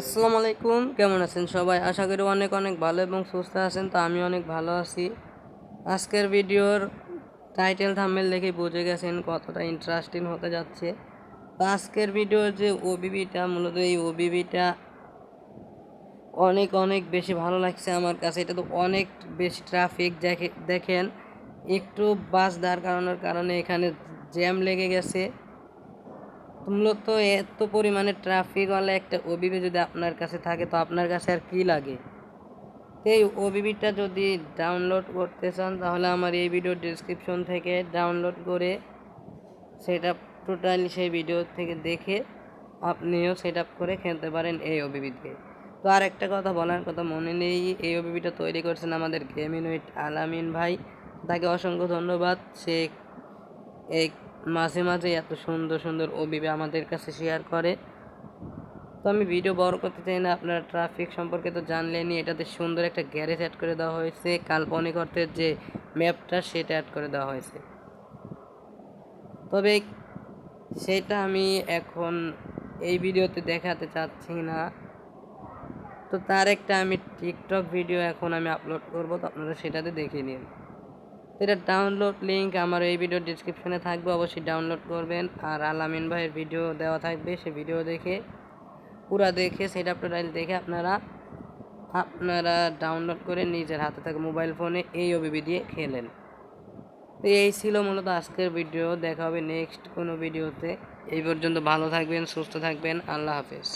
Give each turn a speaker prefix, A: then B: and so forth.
A: আসসালামু আলাইকুম। কেমন আছেন সবাই? আশা করি অনেক অনেক ভালো এবং সুস্থ আছেন, তো আমি অনেক ভালো আছি। আজকের ভিডিওর টাইটেল থাম্বেল দেখে বুঝে গেছেন কতটা ইন্টারেস্টিং হতে যাচ্ছে। তো আজকের ভিডিওর যে ওবিবিটা মূলত এই ওবিবিটা অনেক অনেক বেশি ভালো লাগছে আমার কাছে। এটা তো অনেক বেশি ট্রাফিক দেখে, দেখেন। একটু বাস দাঁড় করানোর কারণে এখানে জ্যাম লেগে গেছে। মূলত এত পরিমাণে ট্রাফিকওয়ালা একটা ওবিবি যদি আপনার কাছে থাকে, তো আপনার কাছে আর কী লাগে? এই ওবিবিটা যদি ডাউনলোড করতে চান, তাহলে আমার এই ভিডিও ডিসক্রিপশন থেকে ডাউনলোড করে সেটা টোটালি সেই ভিডিও থেকে দেখে আপনিও সেট আপ করে খেলতে পারেন এই ওবিবিতে তো আর একটা কথা বলার কথা মনে নেই, এই ওবিবিটা তৈরি করছেন আমাদের গেমিং উইথ আলামিন ভাই। তাকে অসংখ্য ধন্যবাদ। সে এই মাঝে মাঝে এত সুন্দর সুন্দর ওবিবি আমাদের কাছে শেয়ার করে। তো আমি ভিডিও বড় করতে চাই না, আপনারা ট্রাফিক সম্পর্কে তো জানলেনই, এটাতে সুন্দর একটা গ্যারেজ অ্যাড করে দেওয়া হয়েছে, কাল্পনিক অর্থের যে ম্যাপটা সেটা অ্যাড করে দেওয়া হয়েছে। তবে সেটা আমি এখন এই ভিডিওতে দেখাতে চাচ্ছি না। তো তার একটা আমি টিকটক ভিডিও এখন আমি আপলোড করব, তো আপনারা সেটাতে দেখে নিন। এটা ডাউনলোড লিঙ্ক আমার এই ভিডিও ডিসক্রিপশনে থাকবে, অবশ্যই ডাউনলোড করবেন। আর আলামিন ভাইয়ের ভিডিও দেওয়া থাকবে, সে ভিডিও দেখে, পুরা দেখে সেট টোটাল দেখে আপনারা আপনারা ডাউনলোড করে নিজের হাতে থাকা মোবাইল ফোনে এই ওবিবি দিয়ে খেলেন। তো এই ছিল মূলত আজকের ভিডিও দেখা হবে নেক্সট কোনো ভিডিওতে এই পর্যন্ত ভালো থাকবেন, সুস্থ থাকবেন, আল্লাহ হাফেজ।